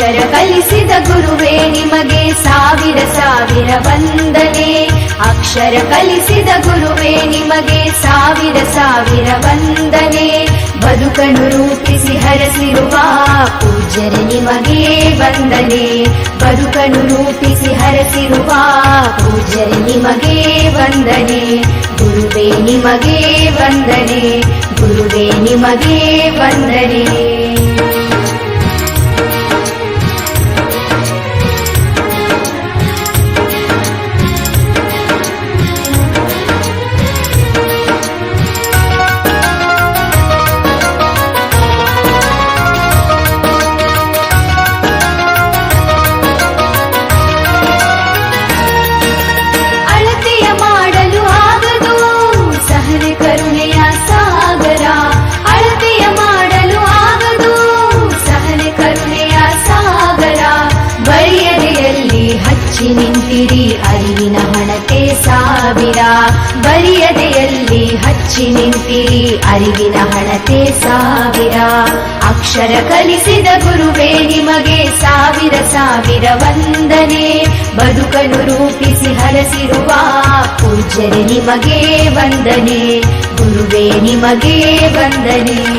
ಅಕ್ಷರ ಕಲಿಸಿದ ಗುರುವೇ, ನಿಮಗೆ ಸಾವಿರ ಸಾವಿರ ವಂದನೆ. ಅಕ್ಷರ ಕಲಿಸಿದ ಗುರುವೇ, ನಿಮಗೆ ಸಾವಿರ ಸಾವಿರ ವಂದನೆ. ಬದುಕನ್ನು ರೂಪಿಸಿ ಹರಸಿರುವ ಪೂಜ್ಯರೆ, ನಿಮಗೆ ವಂದನೆ. ಬದುಕನ್ನು ರೂಪಿಸಿ ಹರಸಿರುವ ಪೂಜ್ಯರೆ, ನಿಮಗೆ ವಂದನೆ. ಗುರುವೇ, ನಿಮಗೆ ವಂದನೆ. ಗುರುವೇ, ನಿಮಗೆ ವಂದನೆ. ನಿಂತಿರಿ ಅರಿವಿನ ಹಣತೆ ಸಾವಿರ. ಬರಿಯದೆಯಲ್ಲಿ ಹಚ್ಚಿ ನಿಂತಿರಿ ಅರಿವಿನ ಹಣತೆ ಸಾವಿರ. ಅಕ್ಷರ ಕಲಿಸಿದ ಗುರುವೇ ನಿಮಗೆ ಸಾವಿರ ಸಾವಿರ ವಂದನೆ. ಬದುಕನ್ನು ರೂಪಿಸಿ ಹರಸಿರುವ ಪೂಜ್ಯರೆ ನಿಮಗೆ ವಂದನೆ. ಗುರುವೇ ನಿಮಗೆ ವಂದನೆ.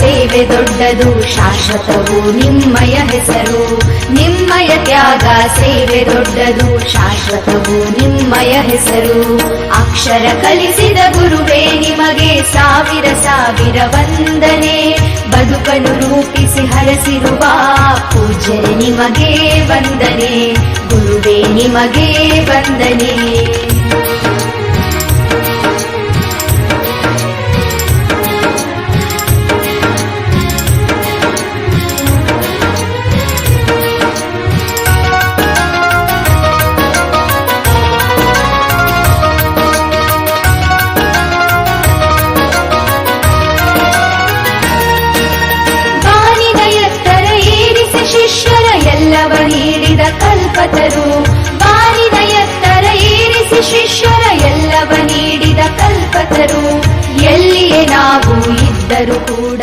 ಸೇವೆ ದೊಡ್ಡದು, ಶಾಶ್ವತವು ನಿಮ್ಮಯ ಹೆಸರು. ನಿಮ್ಮಯ ತ್ಯಾಗ, ಸೇವೆ ದೊಡ್ಡದು, ಶಾಶ್ವತವು ನಿಮ್ಮಯ ಹೆಸರು. ಅಕ್ಷರ ಕಲಿಸಿದ ಗುರುವೇ, ನಿಮಗೆ ಸಾವಿರ ಸಾವಿರ ವಂದನೆ. ಬದುಕನ್ನು ರೂಪಿಸಿ ಹರಸಿರುವ ಪೂಜೆ ನಿಮಗೆ ವಂದನೆ. ಗುರುವೇ, ನಿಮಗೆ ವಂದನೆ. ಕಲ್ಪತರು. ಬಾರಿನ ಎತ್ತರ ಏರಿಸಿ ಶಿಷ್ಯರ ಎಲ್ಲವ ನೀಡಿದ ಕಲ್ಪತರು. ಎಲ್ಲಿಯೇ ನಾವು ಇದ್ದರೂ ಕೂಡ